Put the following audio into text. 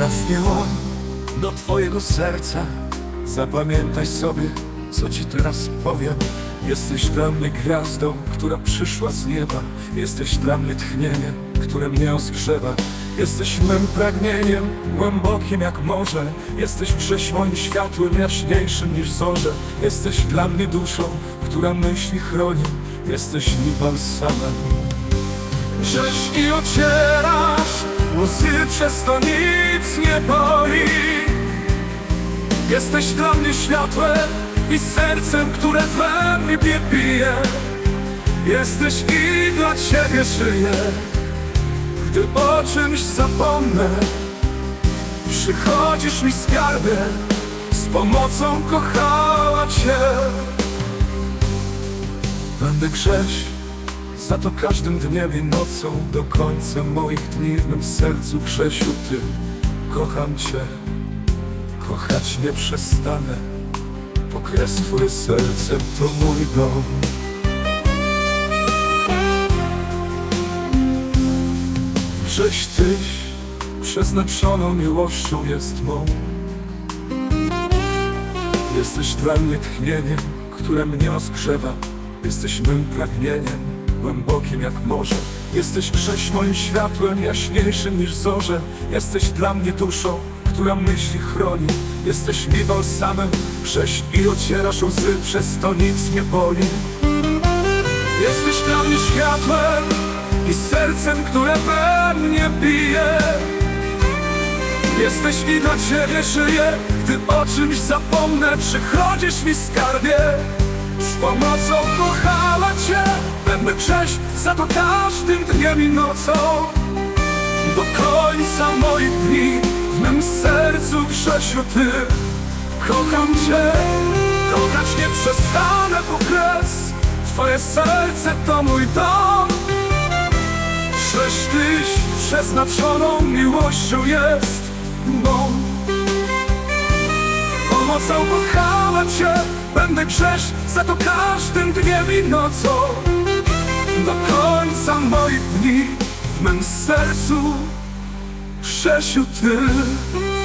On do twojego serca. Zapamiętaj sobie, co ci teraz powiem. Jesteś dla mnie gwiazdą, która przyszła z nieba. Jesteś dla mnie tchnieniem, które mnie osgrzewa Jesteś mym pragnieniem, głębokim jak morze. Jesteś grześ moim światłem, jaśniejszym niż zorze. Jesteś dla mnie duszą, która myśli chroni. Jesteś mi balsamem. Żeś i ocierasz łzy, przez to nic nie boli. Jesteś dla mnie światłem i sercem, które we mnie bije. Jesteś i dla Ciebie żyję. Gdy o czymś zapomnę Przychodzisz mi skarbie. Z pomocą kochała Cię. Będę grześ za to każdym dniem i nocą Do końca moich dni w mym sercu Grzesiu Ty Kocham Cię. Kochać nie przestanę Pokres Twoje serce to mój dom. Żeś Tyś przeznaczoną miłością jest mą. Jesteś dla mnie tchnieniem, które mnie osgrzewa Jesteś mym pragnieniem, głębokim jak morze. Jesteś grześ moim światłem, jaśniejszym niż zorze. Jesteś dla mnie duszą, która myśli chroni. Jesteś mi balsamem, grześ i ocierasz łzy Przez to nic nie boli. Jesteś dla mnie światłem i sercem, które we mnie bije. Jesteś i dla Ciebie żyję Gdy o czymś zapomnę. Przychodzisz mi skarbie Z pomocą Będę grześ za to każdym dniem i nocą. Do końca moich dni W mym sercu Grzesiu Ty. Kocham Cię Kochać nie przestanę po kres. Twoje serce to mój dom. Żeś Tyś przeznaczoną miłością jest mą. Pomocą kochała Cię Będę grzesz za to każdym dniem i nocą Do końca moich dni W mym sercu Grzesiu Ty